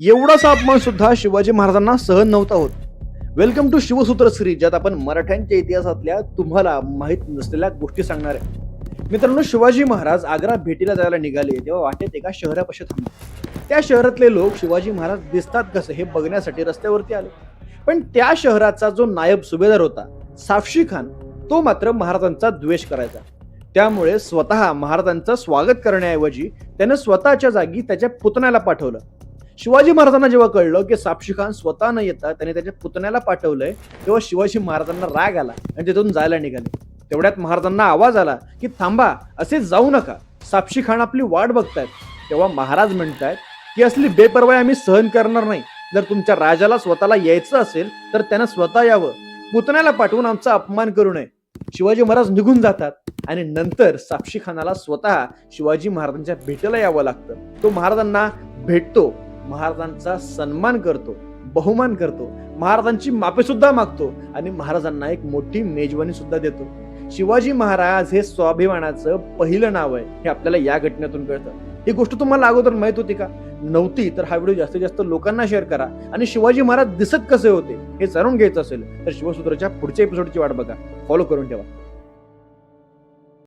एवढासा अपमान सुद्धा शिवाजी महाराजांना सहन नव्हता होत. वेलकम टू शिवसूत्र सिरीज ज्यात आपण मराठ्यांच्या इतिहासातल्या तुम्हाला माहीत नसलेल्या गोष्टी सांगणार आहे. मित्रांनो शिवाजी महाराज आग्रा भेटीला जायला निघाले तेव्हा वाटेत एका शहरापाशी थांबले. त्या शहरातले लोक शिवाजी महाराज दिसतात कसे हे बघण्यासाठी रस्त्यावरती आले. पण त्या शहराचा जो नायब सुभेदार होता साफशी खान तो मात्र महाराजांचा द्वेष करायचा. त्यामुळे स्वतः महाराजांचं स्वागत करण्याऐवजी त्यानं स्वतःच्या जागी त्याच्या पुतण्याला पाठवलं. शिवाजी महाराजांना जेव्हा कळलं की सापशी खान स्वतः न येता त्याने त्याच्या पुतण्याला पाठवलंय तेव्हा शिवाजी महाराजांना राग आला आणि तिथून जायला निघाले. तेवढ्यात महाराजांना आवाज आला की थांबा असे जाऊ नका. सापशी खान आपली वाट बघतायत. तेव्हा महाराज म्हणतायत की असली बेपर्वाई आम्ही सहन करणार नाही. जर तुमच्या राजाला स्वतःला यायचं असेल तर त्यानं स्वतः यावं. पुतण्याला पाठवून आमचा अपमान करू नये. शिवाजी महाराज निघून जातात आणि नंतर सापशी खानाला स्वतः शिवाजी महाराजांच्या भेटीला यावं लागतं. तो महाराजांना भेटतो. महाराजांचा सन्मान करतो बहुमान करतो महाराजांची मापे सुद्धा मागतो आणि महाराजांना एक मोठी मेजवानी सुद्धा देतो. शिवाजी महाराज हे स्वाभिमानाचं पहिलं नाव आहे हे आपल्याला या घटनेतून कळतं. ही गोष्ट तुम्हाला अगोदर माहीत होती का? नव्हती तर हा व्हिडिओ जास्तीत जास्त लोकांना शेअर करा आणि शिवाजी महाराज दिसत कसे होते हे जाणून घ्यायचं असेल तर शिवसूत्राच्या पुढच्या एपिसोडची वाट बघा. फॉलो करून ठेवा.